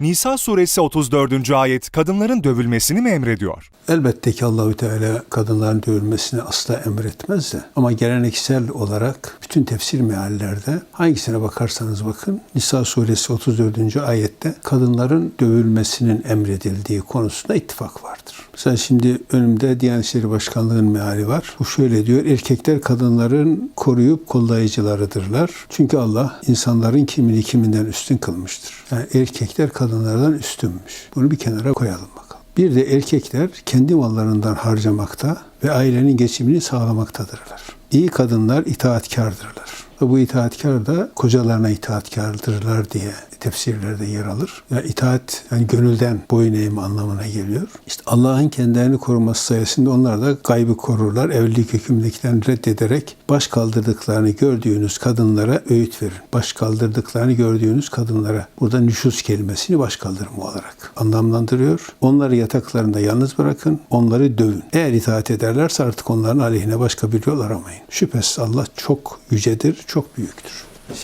Nisa suresi 34. ayet kadınların dövülmesini mi emrediyor? Elbette ki Allahü Teala kadınların dövülmesini asla emretmez de ama geleneksel olarak bütün tefsir meallerde hangisine bakarsanız bakın Nisa suresi 34. ayette kadınların dövülmesinin emredildiği konusunda ittifak vardır. Mesela şimdi önümde Diyanet İşleri Başkanlığı'nın meali var. Bu şöyle diyor. Erkekler kadınların koruyup kollayıcılarıdırlar. Çünkü Allah insanların kimini kiminden üstün kılmıştır. Yani erkekler kadınlardan üstünmüş. Bunu bir kenara koyalım bakalım. Bir de erkekler kendi mallarından harcamakta ve ailenin geçimini sağlamaktadırlar. İyi kadınlar itaatkardırlar. Ve bu itaatkar da kocalarına itaatkardırlar diye tefsirlerde yer alır. Yani itaat yani gönülden boyun eğme anlamına geliyor. İşte Allah'ın kendilerini koruması sayesinde onlar da gaybı korurlar. Evlilik hükümlülüklerini reddederek baş kaldırdıklarını gördüğünüz kadınlara öğüt verin. Baş kaldırdıklarını gördüğünüz kadınlara burada nüşuz kelimesini baş kaldırma olarak anlamlandırıyor. Onları yataklarında yalnız bırakın. Onları dövün. Eğer itaat ederlerse artık onların aleyhine başka bir yol aramayın. Şüphesiz Allah çok yücedir, çok büyüktür.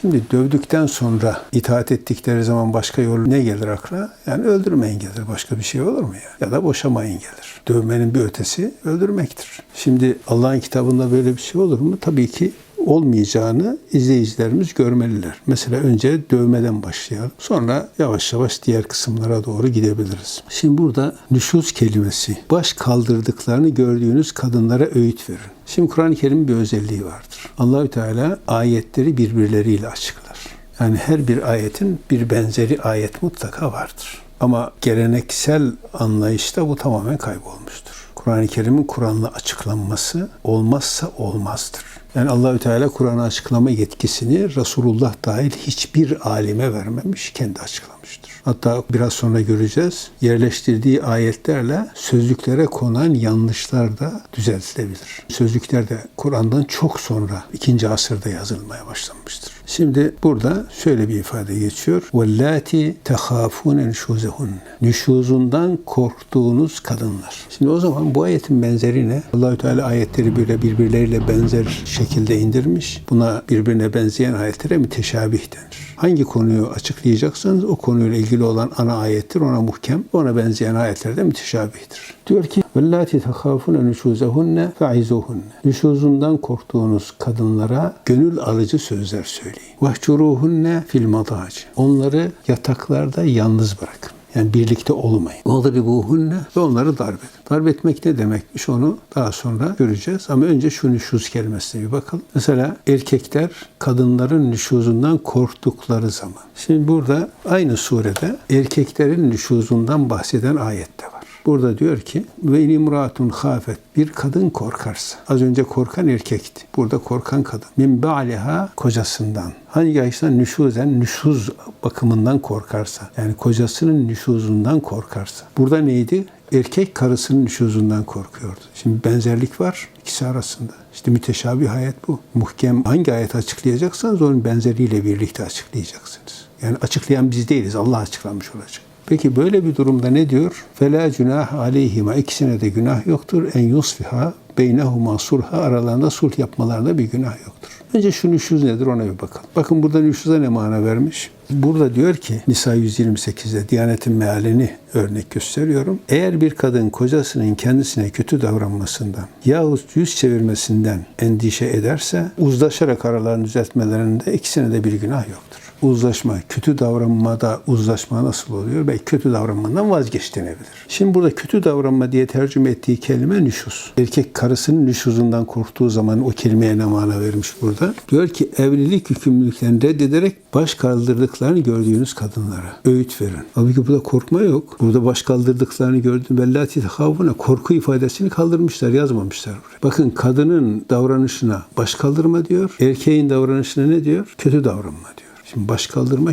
Şimdi dövdükten sonra itaat ettikleri zaman başka yol ne gelir akla? Yani öldürmeyin gelir. Başka bir şey olur mu ya? Ya da boşamayın gelir. Dövmenin bir ötesi öldürmektir. Şimdi Allah'ın kitabında böyle bir şey olur mu? Tabii ki olmayacağını izleyicilerimiz görmeliler. Mesela önce dövmeden başlayalım. Sonra yavaş yavaş diğer kısımlara doğru gidebiliriz. Şimdi burada nüşuz kelimesi. Baş kaldırdıklarını gördüğünüz kadınlara öğüt verin. Şimdi Kur'an-ı Kerim'in bir özelliği vardır. Allahü Teala ayetleri birbirleriyle açıklar. Yani her bir ayetin bir benzeri ayet mutlaka vardır. Ama geleneksel anlayışta bu tamamen kaybolmuştur. Kur'an-ı Kerim'in Kur'an'la açıklanması olmazsa olmazdır. Yani Allahü Teala Kur'an'ı açıklama yetkisini Resulullah dahil hiçbir alime vermemiş, kendi açıklamıştır. Hatta biraz sonra göreceğiz. Yerleştirdiği ayetlerle sözlüklere konan yanlışlar da düzeltilebilir. Sözlükler de Kur'an'dan çok sonra ikinci asırda yazılmaya başlanmıştır. Şimdi burada şöyle bir ifade geçiyor. وَاللَّاتِ تَخَافُونَ نُشُوزَهُنَّ Nüşuzundan korktuğunuz kadınlar. Şimdi o zaman bu ayetin benzeri ne? Allahü Teala ayetleri böyle birbirleriyle benzer şekilde indirmiş. Buna birbirine benzeyen ayetlere müteşabih denir. Hangi konuyu açıklayacaksanız o konuyla ilgili olan ana ayettir. Ona muhkem, ona benzeyen ayetler de müteşabihtir. Diyor ki وَاللَّاتِ تَخَافُونَ نُشُوزَهُنَّ فَعِزُوهُنَّ Nüşuzundan korktuğunuz kadınlara gönül alıcı sözler söyleyin. وَحْچُرُوهُنَّ fil الْمَضَاجِ Onları yataklarda yalnız bırakın. Yani birlikte olmayın. Vadribuhunne ve onları darp edin. Darp etmek ne demekmiş onu daha sonra göreceğiz. Ama önce şu nüşuz kelimesine bir bakalım. Mesela erkekler kadınların nüşuzundan korktukları zaman. Şimdi burada aynı surede erkeklerin nüşuzundan bahseden ayet de var. Burada diyor ki ve imratun hafet bir kadın korkarsa. Az önce korkan erkekti. Burada korkan kadın. Min ba'liha kocasından. Hangi açıdan nüşuzen nüşuz bakımından korkarsa. Yani kocasının nüşuzundan korkarsa. Burada neydi? Erkek karısının nüşuzundan korkuyordu. Şimdi benzerlik var ikisi arasında. İşte müteşabih ayet bu. Muhkem hangi ayet açıklayacaksanız onun benzeriyle birlikte açıklayacaksınız. Yani açıklayan biz değiliz. Allah açıklamış olacak. Peki böyle bir durumda ne diyor? Fela günah aleyhima ikisine de günah yoktur. En yusfiha beynehuma sulha aralarında sulh yapmalarında bir günah yoktur. Önce şu nüşuz nedir ona bir bakalım. Bakın burada nüşuza ne mana vermiş? Burada diyor ki Nisa 128'de Diyanet'in mealini örnek gösteriyorum. Eğer bir kadın kocasının kendisine kötü davranmasından yahut yüz çevirmesinden endişe ederse uzlaşarak aralarını düzeltmelerinde ikisine de bir günah yoktur uzlaşma, kötü davranmada uzlaşma nasıl oluyor? Belki kötü davranmadan vazgeç denebilir. Şimdi burada kötü davranma diye tercüme ettiği kelime nüşuz. Erkek karısının nüşuzundan korktuğu zaman o kelimeye ne mana vermiş burada? Diyor ki evlilik yükümlülüklerini reddederek baş kaldırdıklarını gördüğünüz kadınlara öğüt verin. Halbuki burada korkma yok. Burada baş kaldırdıklarını gördüğün bellati tehavvuna korku ifadesini kaldırmışlar, yazmamışlar buraya. Bakın kadının davranışına baş kaldırma diyor. Erkeğin davranışına ne diyor? Kötü davranma diyor. Şimdi baş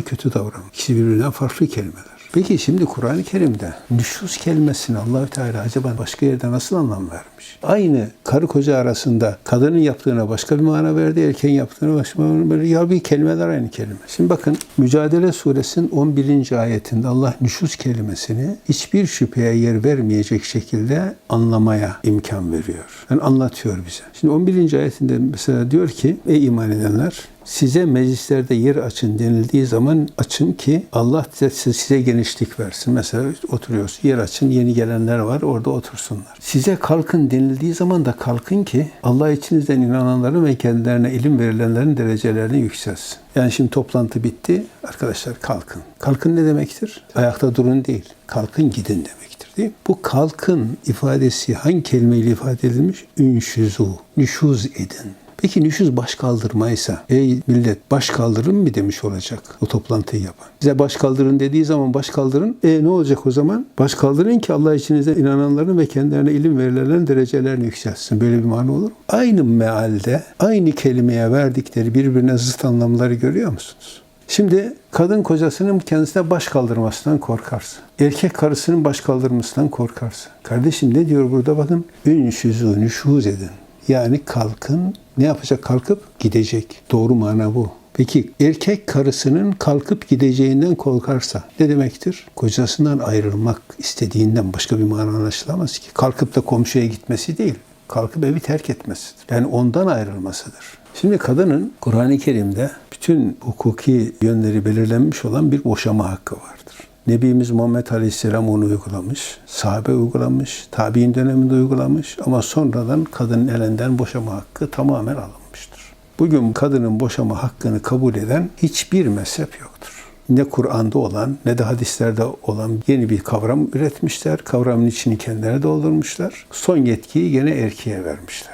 kötü davranma. İkisi birbirinden farklı kelimeler. Peki şimdi Kur'an-ı Kerim'de nüşuz kelimesini Allahü Teala acaba başka yerde nasıl anlam vermiş? Aynı karı koca arasında kadının yaptığına başka bir mana verdi, erkeğin yaptığına başka bir mana verdi. Ya bir kelimeler aynı kelime. Şimdi bakın Mücadele Suresinin 11. ayetinde Allah nüşuz kelimesini hiçbir şüpheye yer vermeyecek şekilde anlamaya imkan veriyor. Yani anlatıyor bize. Şimdi 11. ayetinde mesela diyor ki ey iman edenler Size meclislerde yer açın denildiği zaman açın ki Allah size, size genişlik versin. Mesela oturuyoruz. Yer açın. Yeni gelenler var. Orada otursunlar. Size kalkın denildiği zaman da kalkın ki Allah içinizden inananların ve kendilerine ilim verilenlerin derecelerini yükselsin. Yani şimdi toplantı bitti. Arkadaşlar kalkın. Kalkın ne demektir? Ayakta durun değil. Kalkın gidin demektir değil mi? Bu kalkın ifadesi hangi kelimeyle ifade edilmiş? Ünşüzu. Nüşuz edin. Peki nüşuz baş kaldırmaysa, ey millet baş kaldırın mı demiş olacak o toplantıyı yapan. Bize baş kaldırın dediği zaman baş kaldırın. E ne olacak o zaman? Baş kaldırın ki Allah içinizde inananların ve kendilerine ilim verilenlerin derecelerini yükseltsin. Böyle bir mana olur mu? Aynı mealde, aynı kelimeye verdikleri birbirine zıt anlamları görüyor musunuz? Şimdi kadın kocasının kendisine baş kaldırmasından korkarsa, erkek karısının baş kaldırmasından korkarsa. Kardeşim ne diyor burada bakın? Ünşüzü, nüşuz edin. Yani kalkın, ne yapacak kalkıp? Gidecek. Doğru mana bu. Peki erkek karısının kalkıp gideceğinden korkarsa ne demektir? Kocasından ayrılmak istediğinden başka bir mana anlaşılamaz ki. Kalkıp da komşuya gitmesi değil. Kalkıp evi terk etmesidir. Yani ondan ayrılmasıdır. Şimdi kadının Kur'an-ı Kerim'de bütün hukuki yönleri belirlenmiş olan bir boşama hakkı vardır. Nebimiz Muhammed Aleyhisselam onu uygulamış, sahabe uygulamış, tabi'in döneminde uygulamış ama sonradan kadının elinden boşama hakkı tamamen alınmıştır. Bugün kadının boşama hakkını kabul eden hiçbir mezhep yoktur. Ne Kur'an'da olan ne de hadislerde olan yeni bir kavram üretmişler. Kavramın içini kendileri doldurmuşlar. Son yetkiyi gene erkeğe vermişlerdir.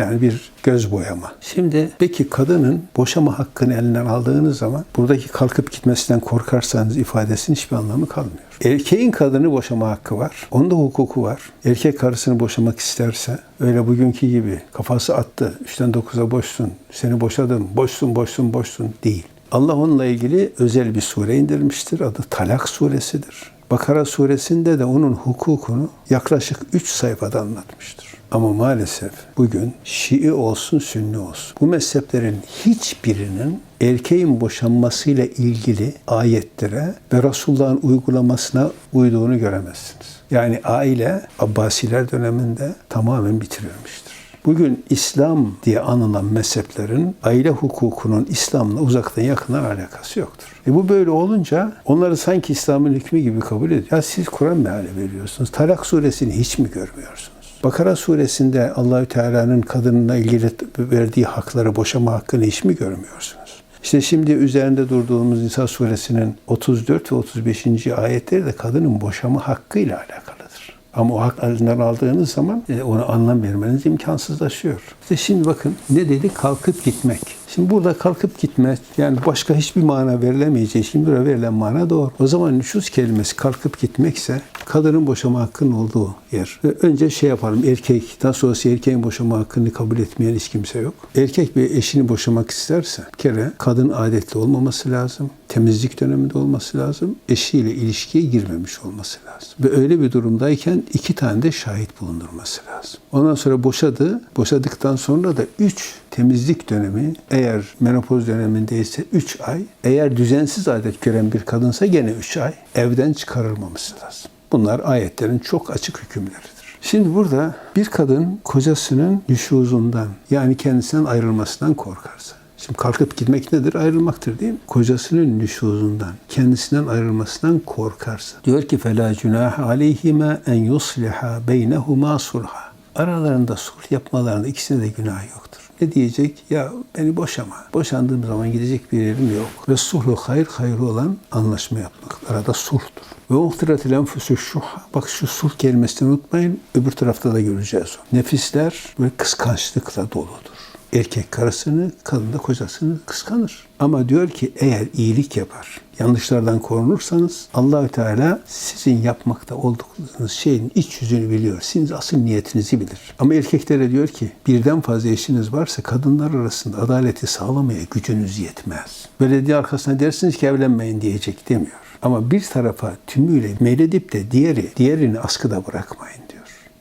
Yani bir göz boyama. Şimdi peki kadının boşama hakkını elinden aldığınız zaman buradaki kalkıp gitmesinden korkarsanız ifadesinin hiçbir anlamı kalmıyor. Erkeğin kadını boşama hakkı var. Onda hukuku var. Erkek karısını boşamak isterse öyle bugünkü gibi kafası attı. Üçten dokuza boşsun. Seni boşadım. Boşsun, boşsun, boşsun değil. Allah onunla ilgili özel bir sure indirmiştir. Adı Talak suresidir. Bakara suresinde de onun hukukunu yaklaşık 3 sayfada anlatmıştır. Ama maalesef bugün Şii olsun, Sünni olsun. Bu mezheplerin hiçbirinin erkeğin boşanmasıyla ilgili ayetlere ve Resulullah'ın uygulamasına uyduğunu göremezsiniz. Yani aile Abbasiler döneminde tamamen bitirilmiştir. Bugün İslam diye anılan mezheplerin aile hukukunun İslam'la uzaktan yakından alakası yoktur. E bu böyle olunca onları sanki İslam'ın hükmü gibi kabul ediyor. Ya siz Kur'an meali veriyorsunuz. Talak suresini hiç mi görmüyorsunuz? Bakara suresinde Allahü Teala'nın kadınla ilgili verdiği hakları, boşama hakkını hiç mi görmüyorsunuz? İşte şimdi üzerinde durduğumuz Nisa suresinin 34 ve 35. ayetleri de kadının boşama hakkıyla alakalıdır. Ama o hak elinden aldığınız zaman e, ona anlam vermeniz imkansızlaşıyor. İşte şimdi bakın ne dedi? Kalkıp gitmek. Şimdi burada kalkıp gitme yani başka hiçbir mana verilemeyeceği şimdi burada verilen mana doğru. O zaman nüşuz kelimesi kalkıp gitmekse kadının boşama hakkının olduğu yer. Önce şey yapalım erkek nasıl olsa erkeğin boşama hakkını kabul etmeyen hiç kimse yok. Erkek bir eşini boşamak isterse kere kadın adetli olmaması lazım. Temizlik döneminde olması lazım. Eşiyle ilişkiye girmemiş olması lazım. Ve öyle bir durumdayken iki tane de şahit bulundurması lazım. Ondan sonra boşadı. Boşadıktan sonra da üç temizlik dönemi eğer menopoz dönemindeyse 3 ay, eğer düzensiz adet gören bir kadınsa gene 3 ay evden çıkarılmaması lazım. Bunlar ayetlerin çok açık hükümleridir. Şimdi burada bir kadın kocasının nüşuzundan yani kendisinden ayrılmasından korkarsa, Şimdi kalkıp gitmek nedir? Ayrılmaktır değil mi? Kocasının nüşuzundan, kendisinden ayrılmasından korkarsa. Diyor ki فَلَا جُنَاهَ عَلَيْهِمَا اَنْ يُصْلِحَا بَيْنَهُمَا صُلْحًا Aralarında sulh yapmalarında ikisine de günah yoktur. Ne diyecek? Ya beni boşama. Boşandığım zaman gidecek bir yerim yok. Ve sulhu hayır hayırlı olan anlaşma yapmak. Arada sulhtur. Ve muhtiretil enfüsü şuha. Bak şu sulh kelimesini unutmayın. Öbür tarafta da göreceğiz o. Nefisler ve kıskançlıkla doludur. Erkek karısını, kadın da kocasını kıskanır. Ama diyor ki eğer iyilik yapar, yanlışlardan korunursanız Allahü Teala sizin yapmakta olduklarınız şeyin iç yüzünü biliyor. Siz asıl niyetinizi bilir. Ama erkeklere diyor ki birden fazla eşiniz varsa kadınlar arasında adaleti sağlamaya gücünüz yetmez. Belediye arkasına dersiniz ki evlenmeyin diyecek demiyor. Ama bir tarafa tümüyle meyledip de diğeri, diğerini askıda bırakmayın.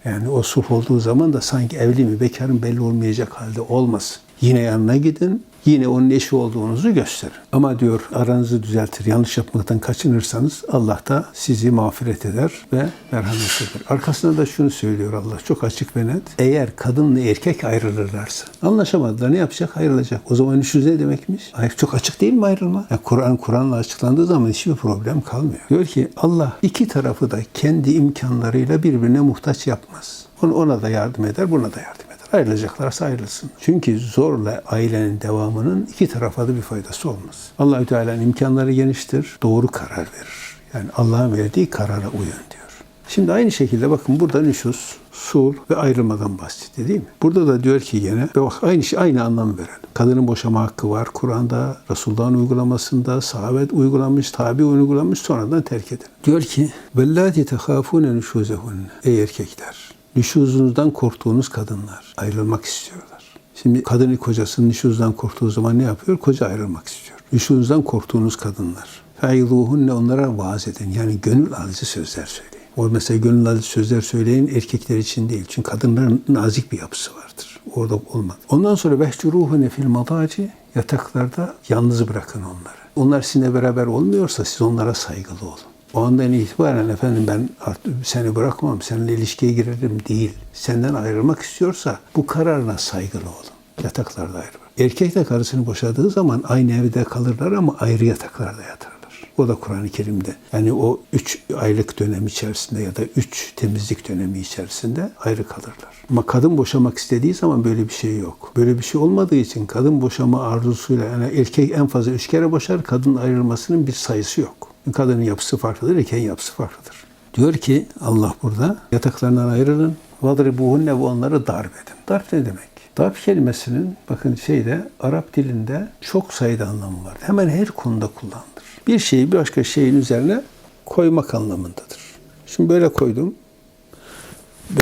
Yani o sulh olduğu zaman da sanki evli mi bekar mı belli olmayacak halde olmasın. Yine yanına gidin, Yine onun eşi olduğunuzu gösterin. Ama diyor aranızı düzeltir, yanlış yapmaktan kaçınırsanız Allah da sizi mağfiret eder ve merhamet eder. Arkasında da şunu söylüyor Allah çok açık ve net. Eğer kadınla erkek ayrılırlarsa anlaşamadılar ne yapacak? Ayrılacak. O zaman işiniz ne demekmiş? Ay, çok açık değil mi ayrılma? Ya Kur'an Kur'an'la açıklandığı zaman hiçbir problem kalmıyor. Diyor ki Allah iki tarafı da kendi imkanlarıyla birbirine muhtaç yapmaz. Ona, da yardım eder, buna da yardım. Ayrılacaklarsa ayrılsın. Çünkü zorla ailenin devamının iki tarafa da bir faydası olmaz. Allahü Teala'nın imkanları geniştir, doğru karar verir. Yani Allah'ın verdiği karara uyun diyor. Şimdi aynı şekilde bakın burada nüşus, sul ve ayrılmadan bahsetti değil mi? Burada da diyor ki gene ve bak aynı şey aynı anlam veren. Kadının boşama hakkı var Kur'an'da, Resulullah'ın uygulamasında, sahabet uygulamış, tabi uygulamış sonradan terk edin. Diyor ki vellati tehafune nüşuzehunne ey erkekler nüşuzunuzdan korktuğunuz kadınlar ayrılmak istiyorlar. Şimdi kadını kocasının nüşuzdan korktuğu zaman ne yapıyor? Koca ayrılmak istiyor. Nüşuzdan korktuğunuz kadınlar. Feyluhunne onlara vaaz edin. Yani gönül alıcı sözler söyleyin. O mesela gönül alıcı sözler söyleyin erkekler için değil. Çünkü kadınların nazik bir yapısı vardır. Orada olmaz. Ondan sonra vehcuruhune fil madaci yataklarda yalnız bırakın onları. Onlar sizinle beraber olmuyorsa siz onlara saygılı olun. O andan itibaren efendim ben artık seni bırakmam, seninle ilişkiye girerim değil. Senden ayrılmak istiyorsa bu kararına saygılı olun. Yataklarda ayrı. Erkek de karısını boşadığı zaman aynı evde kalırlar ama ayrı yataklarda yatarlar. O da Kur'an-ı Kerim'de. Yani o üç aylık dönem içerisinde ya da üç temizlik dönemi içerisinde ayrı kalırlar. Ama kadın boşamak istediği zaman böyle bir şey yok. Böyle bir şey olmadığı için kadın boşama arzusuyla yani erkek en fazla üç kere boşar, kadın ayrılmasının bir sayısı yok. Kadının yapısı farklıdır, erkeğin yapısı farklıdır. Diyor ki Allah burada yataklarından ayrılın. Vadribuhunne ve onları darp edin. Darp ne demek? Darp kelimesinin bakın şeyde Arap dilinde çok sayıda anlamı var. Hemen her konuda kullanılır. Bir şeyi bir başka şeyin üzerine koymak anlamındadır. Şimdi böyle koydum.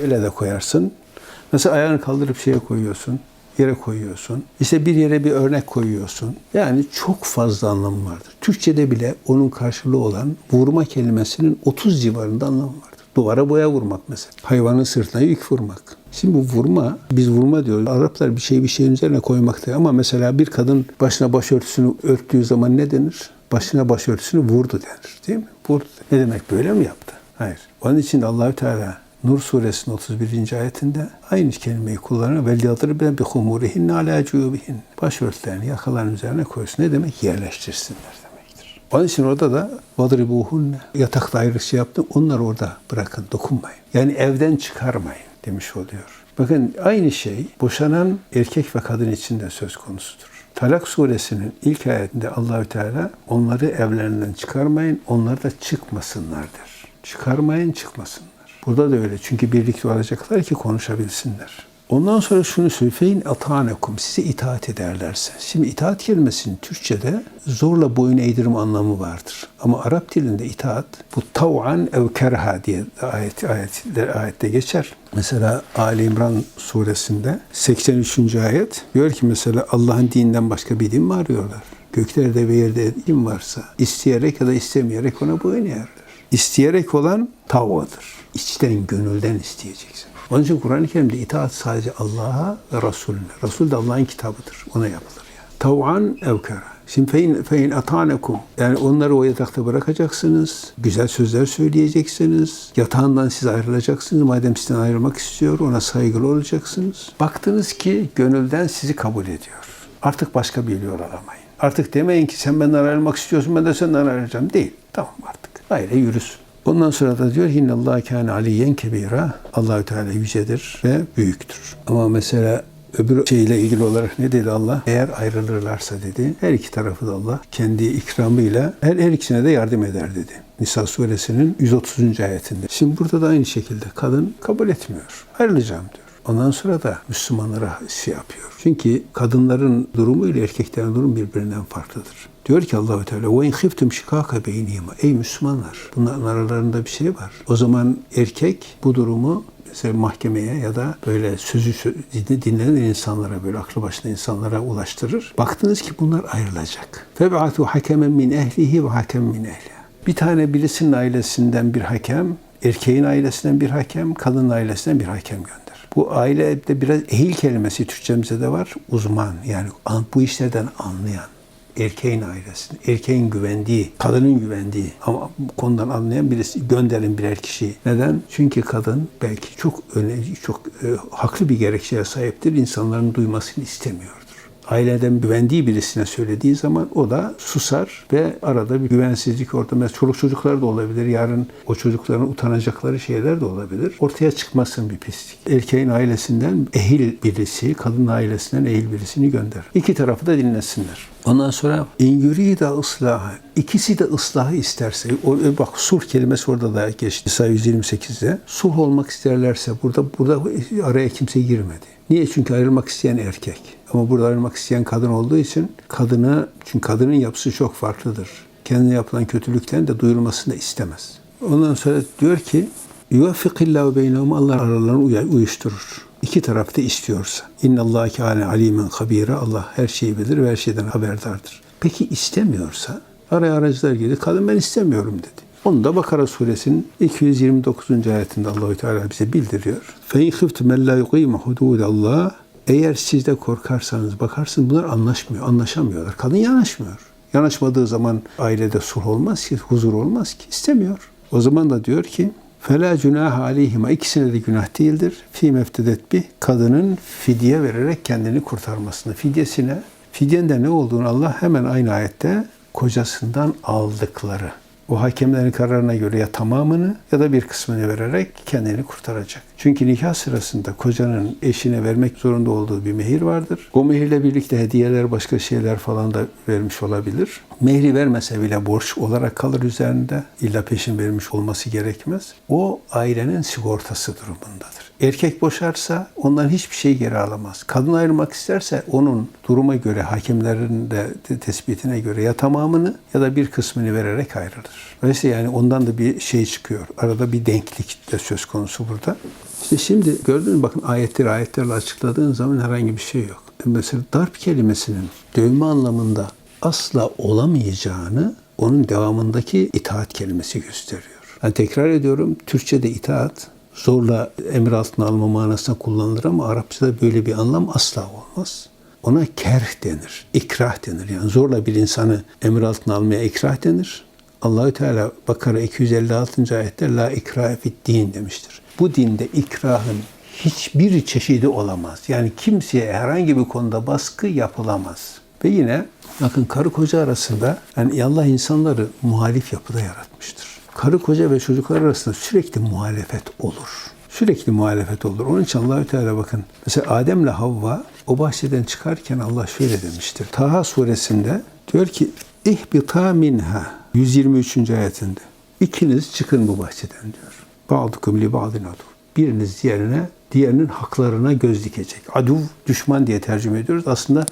Böyle de koyarsın. Mesela ayağını kaldırıp şeye koyuyorsun yere koyuyorsun. İşte bir yere bir örnek koyuyorsun. Yani çok fazla anlamı vardır. Türkçede bile onun karşılığı olan vurma kelimesinin 30 civarında anlamı vardır. Duvara boya vurmak mesela. Hayvanın sırtına yük vurmak. Şimdi bu vurma, biz vurma diyoruz. Araplar bir şeyi bir şeyin üzerine koymakta. Ama mesela bir kadın başına başörtüsünü örttüğü zaman ne denir? Başına başörtüsünü vurdu denir. Değil mi? Vurdu. Ne demek? Böyle mi yaptı? Hayır. Onun için Allahü Teala Nur suresinin 31. ayetinde aynı kelimeyi kullanan vel yadribe bi humurihin ala cubihin. Başörtülerini yakaların üzerine koysun. Ne demek? Yerleştirsinler demektir. Onun için orada da vadribuhunne yatakta ayrı şey yaptım. Onları orada bırakın, dokunmayın. Yani evden çıkarmayın demiş oluyor. Bakın aynı şey boşanan erkek ve kadın için de söz konusudur. Talak suresinin ilk ayetinde Allahü Teala onları evlerinden çıkarmayın, onlar da çıkmasınlar der. Çıkarmayın, çıkmasınlar. Burada da öyle. Çünkü birlikte olacaklar ki konuşabilsinler. Ondan sonra şunu söyleyeyim. Atanekum. Size itaat ederlerse. Şimdi itaat kelimesinin Türkçe'de zorla boyun eğdirme anlamı vardır. Ama Arap dilinde itaat bu tav'an ev kerha diye ayet, ayet, ayette geçer. Mesela Ali İmran suresinde 83. ayet diyor ki mesela Allah'ın dininden başka bir din mi arıyorlar? Göklerde ve yerde din varsa isteyerek ya da istemeyerek ona boyun eğerler. İsteyerek olan tavvadır. İçten, gönülden isteyeceksin. Onun için Kur'an-ı Kerim'de itaat sadece Allah'a ve Resulüne. Resul de Allah'ın kitabıdır. Ona yapılır yani. Tav'an evkara. Şimdi fein, fein atanekum. Yani onları o yatakta bırakacaksınız. Güzel sözler söyleyeceksiniz. Yatağından siz ayrılacaksınız. Madem sizden ayrılmak istiyor ona saygılı olacaksınız. Baktınız ki gönülden sizi kabul ediyor. Artık başka bir yol aramayın. Artık demeyin ki sen benden ayrılmak istiyorsun ben de senden ayrılacağım. Değil. Tamam artık. Aile yürüsün. Ondan sonra da diyor Allah kâne aliyyen kebira. Allahü Teala yücedir ve büyüktür. Ama mesela öbür şeyle ilgili olarak ne dedi Allah? Eğer ayrılırlarsa dedi. Her iki tarafı da Allah kendi ikramıyla her, her ikisine de yardım eder dedi. Nisa suresinin 130. ayetinde. Şimdi burada da aynı şekilde kadın kabul etmiyor. Ayrılacağım diyor. Ondan sonra da Müslümanlara şey yapıyor. Çünkü kadınların durumu ile erkeklerin durumu birbirinden farklıdır. Diyor ki Allahu Teala ve in khiftum shikaka beynihima. Ey Müslümanlar bunların aralarında bir şey var. O zaman erkek bu durumu mesela mahkemeye ya da böyle sözü dinlenen insanlara böyle aklı başında insanlara ulaştırır. Baktınız ki bunlar ayrılacak. Feb'atu hakemen min ehlihi ve hakem min ehliha. Bir tane birisinin ailesinden bir hakem, erkeğin ailesinden bir hakem, kadının ailesinden bir hakem gönder. Bu ailede biraz ehil kelimesi Türkçemizde de var. Uzman yani an- bu işlerden anlayan. Erkeğin ailesini, erkeğin güvendiği, kadının güvendiği ama bu konudan anlayan birisi gönderin birer kişiyi. Neden? Çünkü kadın belki çok önemli, çok e, haklı bir gerekçeye sahiptir. İnsanların duymasını istemiyordur aileden güvendiği birisine söylediği zaman o da susar ve arada bir güvensizlik. Mesela çoluk çocuklar da olabilir. Yarın o çocukların utanacakları şeyler de olabilir. Ortaya çıkmasın bir pislik. Erkeğin ailesinden ehil birisi, kadın ailesinden ehil birisini gönder. İki tarafı da dinlesinler. Ondan sonra ingüri de ıslahı. İkisi de ıslahı isterse, o, e, bak sulh kelimesi orada da geçti. Sayı 128'de. Sulh olmak isterlerse burada burada araya kimse girmedi. Niye? Çünkü ayrılmak isteyen erkek. Ama burada ayrılmak isteyen kadın olduğu için kadını, çünkü kadının yapısı çok farklıdır. Kendine yapılan kötülüklerin de duyulmasını da istemez. Ondan sonra diyor ki Yuvaffikillahu beynehum Allah aralarını uy- uyuşturur. İki taraf da istiyorsa. İnna Allah kâne alimen habire. Allah her şeyi bilir ve her şeyden haberdardır. Peki istemiyorsa araya aracılar girdi. Kadın ben istemiyorum dedi. Onu da Bakara suresinin 229. ayetinde Allahü Teala bize bildiriyor. Fe in khiftum la yuqima hududallah eğer siz de korkarsanız bakarsın bunlar anlaşmıyor, anlaşamıyorlar. Kadın yanaşmıyor. Yanaşmadığı zaman ailede sulh olmaz ki, huzur olmaz ki, istemiyor. O zaman da diyor ki Fela günah aleyhima ikisine de günah değildir. Fi meftedet bi kadının fidye vererek kendini kurtarmasını. Fidyesine, fidyenin de ne olduğunu Allah hemen aynı ayette kocasından aldıkları. O hakemlerin kararına göre ya tamamını ya da bir kısmını vererek kendini kurtaracak. Çünkü nikah sırasında kocanın eşine vermek zorunda olduğu bir mehir vardır. O mehirle birlikte hediyeler, başka şeyler falan da vermiş olabilir. Mehri vermese bile borç olarak kalır üzerinde. İlla peşin vermiş olması gerekmez. O ailenin sigortası durumundadır. Erkek boşarsa ondan hiçbir şey geri alamaz. Kadın ayrılmak isterse onun duruma göre, hakimlerin de te- tespitine göre ya tamamını ya da bir kısmını vererek ayrılır. Dolayısıyla yani ondan da bir şey çıkıyor. Arada bir denklik de söz konusu burada. İşte şimdi gördünüz mü bakın ayetleri ayetlerle açıkladığın zaman herhangi bir şey yok. Mesela darp kelimesinin dövme anlamında asla olamayacağını onun devamındaki itaat kelimesi gösteriyor. Yani tekrar ediyorum Türkçe'de itaat zorla emir altına alma manasına kullanılır ama Arapçada böyle bir anlam asla olmaz. Ona kerh denir, ikrah denir. Yani zorla bir insanı emir altına almaya ikrah denir. Allahü Teala Bakara 256. ayette la ikrahe fid din demiştir. Bu dinde ikrahın hiçbir çeşidi olamaz. Yani kimseye herhangi bir konuda baskı yapılamaz. Ve yine bakın karı koca arasında yani Allah insanları muhalif yapıda yaratmıştır. Karı koca ve çocuklar arasında sürekli muhalefet olur. Sürekli muhalefet olur. Onun için Allahü Teala bakın. Mesela Adem'le Havva o bahçeden çıkarken Allah şöyle demiştir. Taha suresinde diyor ki İhbita minha 123. ayetinde. İkiniz çıkın bu bahçeden diyor. Ba'dukum li ba'din adu. Biriniz diğerine, diğerinin haklarına göz dikecek. Adu, düşman diye tercüme ediyoruz. Aslında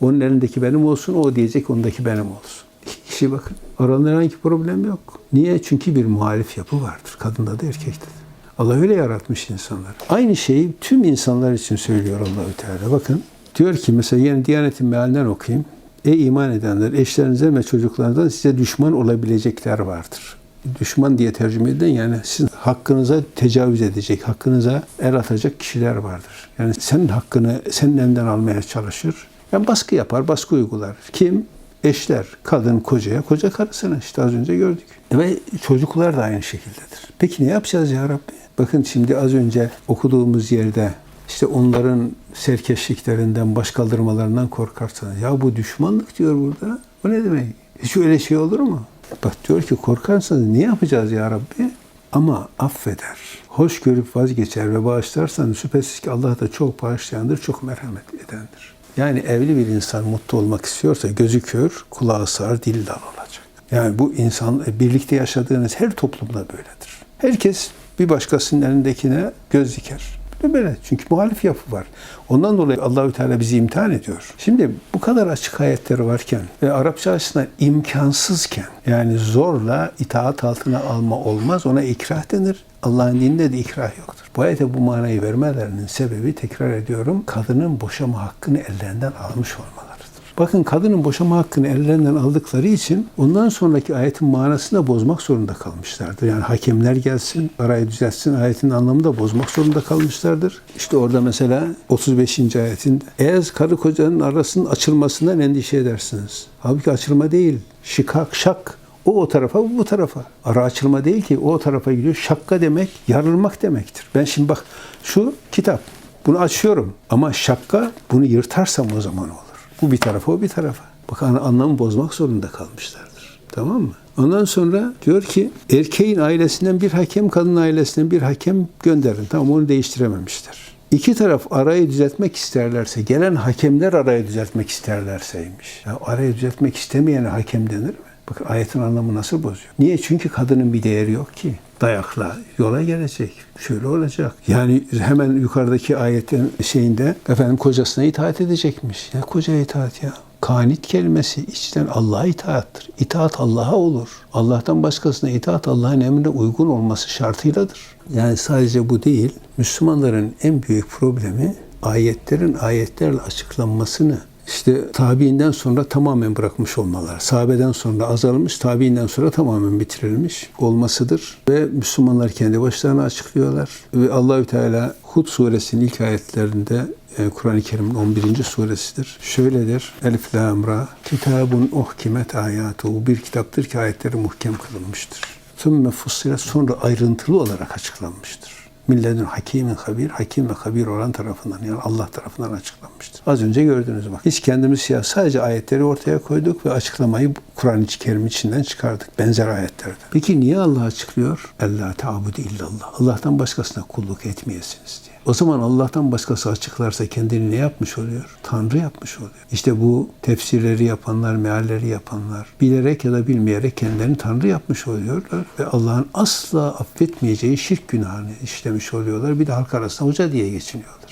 onun elindeki benim olsun, o diyecek ondaki benim olsun. İki kişi bakın. Aralarında herhangi problem yok. Niye? Çünkü bir muhalif yapı vardır. Kadında da erkekte de. Allah öyle yaratmış insanları. Aynı şeyi tüm insanlar için söylüyor Allahü Teala. Bakın diyor ki mesela yine Diyanet'in mealinden okuyayım. Ey iman edenler eşlerinizden ve çocuklarınızdan size düşman olabilecekler vardır. Düşman diye tercüme edilen yani sizin hakkınıza tecavüz edecek, hakkınıza el atacak kişiler vardır. Yani senin hakkını senin elinden almaya çalışır. Yani baskı yapar, baskı uygular. Kim? Eşler, kadın kocaya, koca karısına işte az önce gördük. Ve çocuklar da aynı şekildedir. Peki ne yapacağız ya Rabbi? Bakın şimdi az önce okuduğumuz yerde işte onların serkeşliklerinden, baş kaldırmalarından korkarsanız. Ya bu düşmanlık diyor burada. O ne demek? Hiç öyle şey olur mu? Bak diyor ki korkarsanız ne yapacağız ya Rabbi? Ama affeder. Hoş görüp vazgeçer ve bağışlarsanız şüphesiz ki Allah da çok bağışlayandır, çok merhamet edendir. Yani evli bir insan mutlu olmak istiyorsa gözü kör, kulağı sağır, dil dal olacak. Yani bu insan birlikte yaşadığınız her toplumda böyledir. Herkes bir başkasının elindekine göz diker. Böyle. Çünkü muhalif yapı var. Ondan dolayı Allahü Teala bizi imtihan ediyor. Şimdi bu kadar açık ayetleri varken ve Arapça açısından imkansızken yani zorla itaat altına alma olmaz. Ona ikrah denir. Allah'ın dininde de ikrah yoktur. Bu ayete bu manayı vermelerinin sebebi tekrar ediyorum kadının boşama hakkını ellerinden almış olmalarıdır. Bakın kadının boşama hakkını ellerinden aldıkları için ondan sonraki ayetin manasını da bozmak zorunda kalmışlardır. Yani hakemler gelsin, arayı düzeltsin ayetin anlamını da bozmak zorunda kalmışlardır. İşte orada mesela 35. ayetinde eğer karı kocanın arasının açılmasından endişe edersiniz. Halbuki açılma değil. Şikak, şak. O o tarafa, bu bu tarafa. Ara açılma değil ki. O o tarafa gidiyor. Şakka demek, yarılmak demektir. Ben şimdi bak şu kitap. Bunu açıyorum. Ama şakka bunu yırtarsam o zaman olur. Bu bir tarafa, o bir tarafa. Bak an- anlamı bozmak zorunda kalmışlardır. Tamam mı? Ondan sonra diyor ki erkeğin ailesinden bir hakem, kadın ailesinden bir hakem gönderin. Tamam onu değiştirememişler. İki taraf arayı düzeltmek isterlerse, gelen hakemler arayı düzeltmek isterlerseymiş. Ya arayı düzeltmek istemeyene hakem denir mi? Bakın ayetin anlamı nasıl bozuyor. Niye? Çünkü kadının bir değeri yok ki. Dayakla yola gelecek. Şöyle olacak. Yani hemen yukarıdaki ayetin şeyinde efendim kocasına itaat edecekmiş. Ya koca itaat ya. Kanit kelimesi içten Allah'a itaattır. İtaat Allah'a olur. Allah'tan başkasına itaat Allah'ın emrine uygun olması şartıyladır. Yani sadece bu değil. Müslümanların en büyük problemi ayetlerin ayetlerle açıklanmasını işte tabiinden sonra tamamen bırakmış olmalar. Sahabeden sonra azalmış, tabiinden sonra tamamen bitirilmiş olmasıdır. Ve Müslümanlar kendi başlarına açıklıyorlar. Ve Allahü Teala Hud suresinin ilk ayetlerinde e, Kur'an-ı Kerim'in 11. suresidir. Şöyledir. Elif lam ra kitabun uhkimet ayatu. Bu bir kitaptır ki ayetleri muhkem kılınmıştır. Sümme fussilet sonra ayrıntılı olarak açıklanmıştır. Milledün hakimin habir, hakim ve habir olan tarafından yani Allah tarafından açıklanmıştır. Az önce gördünüz bak. Hiç kendimiz siyah sadece ayetleri ortaya koyduk ve açıklamayı Kur'an-ı Kerim içinden çıkardık. Benzer ayetlerden. Peki niye Allah açıklıyor? Allah ta'budu illallah. Allah'tan başkasına kulluk etmeyesiniz diye. O zaman Allah'tan başkası açıklarsa kendini ne yapmış oluyor? Tanrı yapmış oluyor. İşte bu tefsirleri yapanlar, mealleri yapanlar bilerek ya da bilmeyerek kendilerini Tanrı yapmış oluyorlar ve Allah'ın asla affetmeyeceği şirk günahını işlemiş oluyorlar. Bir de halk arasında hoca diye geçiniyorlar.